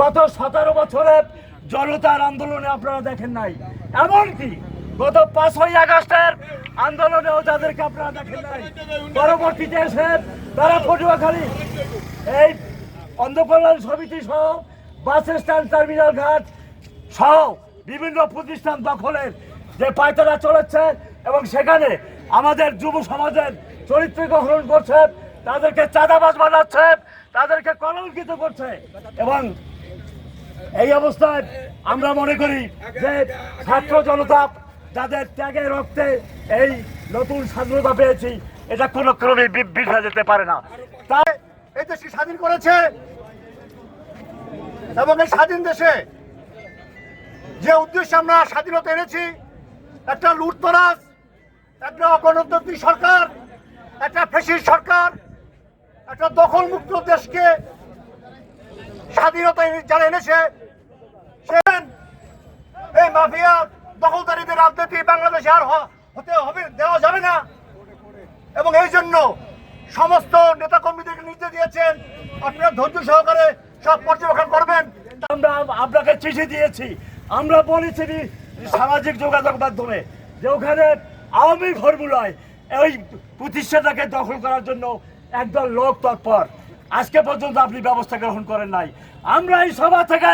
গত সতেরো বছরের জনতার আন্দোলনে আপনারা দেখেন নাই। এমনকি গত পাঁচই আগস্টের আন্দোলনেও যাদেরকে আপনারা দেখেন নাই পরবর্তীতে এসে তারা পটুয়াখালী, এই অন্ধকল্যাণ সমিতি সহ বাস স্ট্যান্ড, টার্মিনাল ঘাট সহ বিভিন্ন প্রতিষ্ঠান দখলের যে পায়তারা চলেছে এবং সেখানে আমাদের যুব সমাজের চরিত্র গ্রহণ করছে, তাদেরকে চাঁদাবাজ বানাচ্ছে, তাদেরকে কলঙ্কিত করছে এবং এই অবস্থায় আমরা মনে করি যে ছাত্র জনতা যাদের ত্যাগে রক্তে এই নতুন স্বাধীনতা পেয়েছি, এটা কোনো ক্রমে বিভ্রাট যেতে পারে না। তাই এই দেশকে স্বাধীন করেছে এবং এই স্বাধীন দেশে যে উদ্দেশ্যে আমরা স্বাধীনতা এনেছি, একটা লুটতরাজ, একটা গণতান্ত্রিক সরকার, একটা ফেসির সরকার, একটা দখলমুক্ত দেশকে স্বাধীনতা যারা এনেছে মাফিয়া, দখলদারিদের রাজনীতি বাংলাদেশে আর হতে হবে, দেওয়া যাবে না। এবং এই জন্য সমস্ত নেতাকর্মীদেরকে নির্দেশ দিয়েছেন, আপনারা ধৈর্য সহকারে সব পর্যবেক্ষণ করবেন। আমরা আপনাকে চিঠি দিয়েছি। আমরা বলেছি সামাজিক যোগাযোগ মাধ্যমে যে ওখানে আওয়ামী ফর্মুলায় ওই প্রতিষ্ঠাটাকে দখল করার জন্য একদল লোক তৎপর। আজকে পর্যন্ত আপনি ব্যবস্থা গ্রহণ করেন নাই। আমরা এই সভা থেকে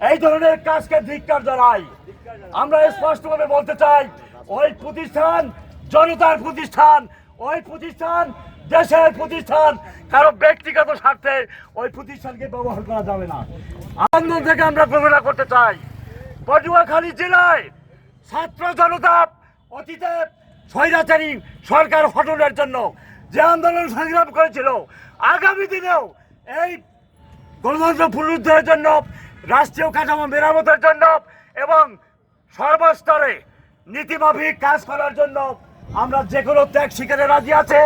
এই ধরনের কাজকে ধিক্কার জানাই। আমরা স্পষ্টভাবে বলতে চাই, ওই প্রতিষ্ঠান জনতার প্রতিষ্ঠান, ওই প্রতিষ্ঠান দেশের প্রতিষ্ঠান, কারও ব্যক্তিগত স্বার্থে ওই প্রতিষ্ঠানকে ব্যবহার করা যাবে না। আন্দোলন থেকে আমরা ঘোষণা করতে চাই। পটুয়াখালী জেলায় ছাত্র জনতা অতীতে স্বৈরাচারী সরকার হটনের জন্য যে আন্দোলন সংগ্রাম করেছিল, আগামী দিনেও এই গণতন্ত্র পুনরুদ্ধারের জন্য রাষ্ট্রীয় কাঠামো মেরামতের জন্য এবং সর্বস্তরে নীতিমাফিক কাজ করার জন্য আমরা যে কোনো ত্যাগ শিকারে রাজি আছি।